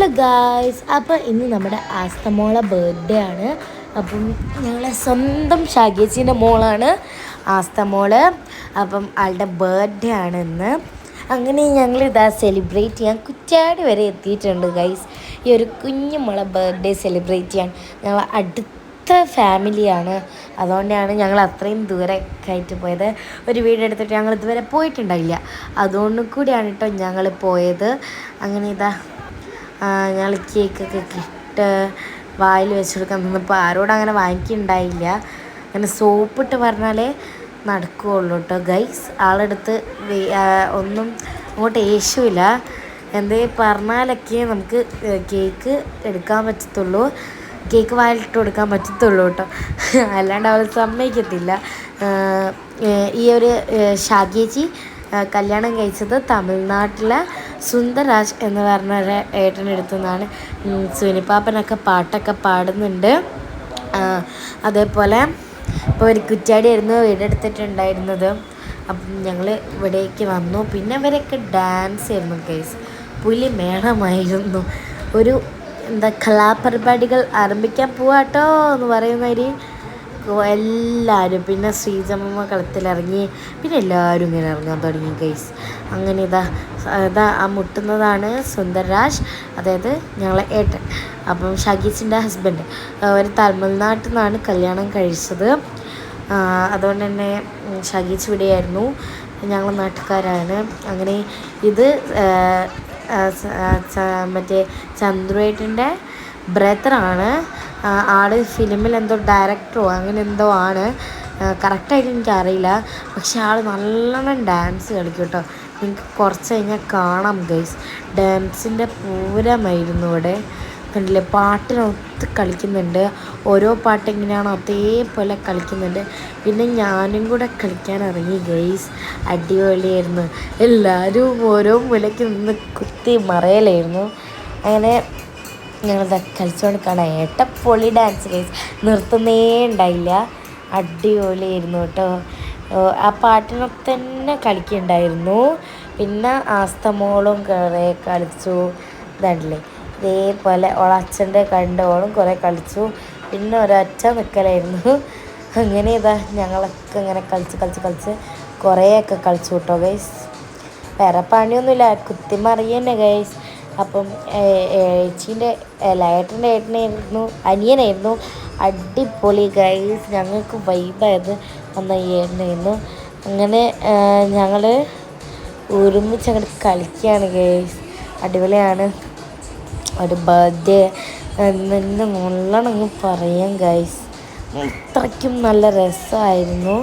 Hello guys അപ്പോൾ ഇന്ന് നമ്മുടെ ആസ്തമോള ബർത്ത്ഡേ ആണ്. അപ്പം ഞങ്ങളെ സ്വന്തം ഷാഗേച്ചിന്റെ മോളാണ് ആസ്തമോൾ. അപ്പം ആളുടെ ബർത്ത്ഡേ ആണ് ഇന്ന്. അങ്ങനെ ഞങ്ങൾ ഇതാ സെലിബ്രേറ്റ് ചെയ്യാൻ കുറ്റാടി വരെ എത്തിയിട്ടുണ്ട് ഗൈസ് ഈ ഒരു കുഞ്ഞു മോളെ ബർത്ത്ഡേ സെലിബ്രേറ്റ് ചെയ്യാൻ. ഞങ്ങൾ അടുത്ത ഫാമിലിയാണ് അതുകൊണ്ടാണ് ഞങ്ങൾ അത്രയും ദൂരെ ആയിട്ട് പോയത്. ഒരു വീടെടുത്തിട്ട് ഞങ്ങൾ ഇതുവരെ പോയിട്ടുണ്ടായില്ല. അതുകൊണ്ട് കൂടിയാണ് കേട്ടോ ഞങ്ങൾ പോയത്. അങ്ങനെ ഇതാ ഞങ്ങൾ കേക്കൊക്കെ കിട്ട് വായിൽ വെച്ച് കൊടുക്കാൻ നിന്നപ്പോൾ ആരോടും അങ്ങനെ വാങ്ങിക്കുന്നുണ്ടായില്ല അങ്ങനെ സോപ്പിട്ട് പറഞ്ഞാലേ നടക്കുകയുള്ളൂ കേട്ടോ ഗൈസ് ആളെടുത്ത് ഒന്നും അങ്ങോട്ട് യേശുവില്ല എന്തേ പറഞ്ഞാലൊക്കെ നമുക്ക് കേക്ക് എടുക്കാൻ പറ്റത്തുള്ളൂ. കേക്ക് വായിലിട്ട് കൊടുക്കാൻ പറ്റത്തുള്ളൂ കേട്ടോ അല്ലാണ്ട് അവൾ സമ്മതിക്കത്തില്ല. ഈ ഒരു ഷാഗേജി കല്യാണം കഴിച്ചത് തമിഴ്നാട്ടിലെ സുന്ദരാജ് എന്ന് പറഞ്ഞ ഒരു ഏട്ടനെടുത്തു നിന്നാണ്. സുനിപ്പാപ്പനൊക്കെ പാട്ടൊക്കെ പാടുന്നുണ്ട്. അതേപോലെ ഇപ്പോൾ ഒരു കുറ്റാടിയായിരുന്നു വീടെടുത്തിട്ടുണ്ടായിരുന്നത് അപ്പം ഞങ്ങൾ ഇവിടേക്ക് വന്നു. പിന്നെ അവരൊക്കെ ഡാൻസ് ആയിരുന്നു കേസ് പുലി മേളമായിരുന്നു ഒരു എന്താ കലാപരിപാടികൾ ആരംഭിക്കാൻ പോവാട്ടോ എന്ന് പറയുന്നവർ എല്ലാവരും പിന്നെ ശ്രീജമ്മ കളത്തിലിറങ്ങി പിന്നെ എല്ലാവരും ഇങ്ങനെ ഇറങ്ങാൻ തുടങ്ങി ഗൈസ് അങ്ങനെ ഇതാ ഇതാ ആ മുട്ടുന്നതാണ് സുന്ദർരാജ് അതായത് ഞങ്ങളെ ഏട്ടൻ. അപ്പം ഷഗീസിന്റെ ഹസ്ബൻഡ് അവർ തമിഴ്നാട്ടിൽ നിന്നാണ് കല്യാണം കഴിച്ചത്. അതുകൊണ്ട് തന്നെ ഷഗീസ് ഇവിടെയായിരുന്നു. ഞങ്ങൾ നാട്ടുകാരാണ്. അങ്ങനെ ഇത് മറ്റേ ചന്ദ്രുവേട്ടന്റെ ബ്രദറാണ് ആൾ ഫിലിമിൽ എന്തോ ഡയറക്ടറോ അങ്ങനെ എന്തോ ആണ്. കറക്റ്റായിട്ട് എനിക്കറിയില്ല പക്ഷെ ആൾ നല്ലോണം ഡാൻസ് കളിക്കും കേട്ടോ നിങ്ങൾക്ക് കുറച്ച് കഴിഞ്ഞാൽ കാണാം ഗൈസ് ഡാൻസിന്റെ പൂരമായിരുന്നു ഇവിടെ. കണ്ടില്ലേ? പാട്ടിനൊത്ത് കളിക്കുന്നുണ്ട്. ഓരോ പാട്ട് എങ്ങനെയാണോ അതേപോലെ കളിക്കുന്നുണ്ട്. പിന്നെ ഞാനും കൂടെ കളിക്കാൻ ഇറങ്ങി ഗെയ്സ് അടിപൊളിയായിരുന്നു. എല്ലാവരും ഓരോ മുലയ്ക്ക് നിന്ന് കുത്തി മറയലായിരുന്നു. അങ്ങനെ ഞങ്ങളിത് കളിച്ചുകൊണ്ട് ഏട്ട പൊളി ഡാൻസ് കേസ് നിർത്തുന്നേ ഉണ്ടായില്ല. അടിപൊളിയായിരുന്നു കേട്ടോ. ആ പാട്ടിനൊക്കെ തന്നെ കളിക്കുന്നുണ്ടായിരുന്നു പിന്നെ ആസ്തമോളും കുറേ കളിച്ചു. ഇതല്ലേ ഇതേപോലെ ഓളച്ഛന്റെ കണ്ടോളും ഓളും കുറേ കളിച്ചു. പിന്നെ ഒരൊറ്റ നിൽക്കലായിരുന്നു അങ്ങനെ ഇതാ ഞങ്ങളൊക്കെ ഇങ്ങനെ കളിച്ച് കളിച്ച് കളിച്ച് കുറേയൊക്കെ കളിച്ചു കേട്ടോ ഗൈസ് വേറെ പണിയൊന്നുമില്ല. കുത്തിമറിയന്നെ ഗൈസ് അപ്പം ഏച്ചീന്റെ ഏട്ടന്റെ ഏട്ടനായിരുന്നു അനിയനായിരുന്നു. അടിപൊളി ഗൈസ് ഞങ്ങൾക്ക് വൈബായത് അന്ന് ഏട്ടനായിരുന്നു. അങ്ങനെ ഞങ്ങൾ ഒരുമിച്ച് അങ്ങോട്ട് കളിക്കുകയാണ് ഗൈസ് അടിപൊളിയാണ്. ഒരു ബർത്ത്ഡേ എന്ന് നല്ലോണം പറയാം ഗൈസ് അത്രയ്ക്കും നല്ല രസമായിരുന്നു.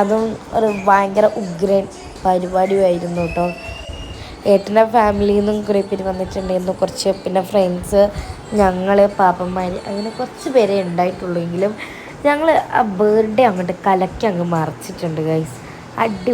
അതും ഒരു ഭയങ്കര ഉഗ്രൻ പരിപാടിയായിരുന്നു കേട്ടോ. ഏട്ടന്റെ ഫാമിലിയിൽ നിന്നും കുറേ പേര് വന്നിട്ടുണ്ടായിരുന്നു. കുറച്ച് പിന്നെ ഫ്രണ്ട്സ് ഞങ്ങൾ പാപ്പന്മാർ അങ്ങനെ കുറച്ച് പേരെ ഉണ്ടായിട്ടുള്ളൂ. എങ്കിലും ഞങ്ങൾ ആ ബർത്ത്ഡേ അങ്ങോട്ട് കലക്കി അങ്ങ് മറച്ചിട്ടുണ്ട് ഗൈസ് അടി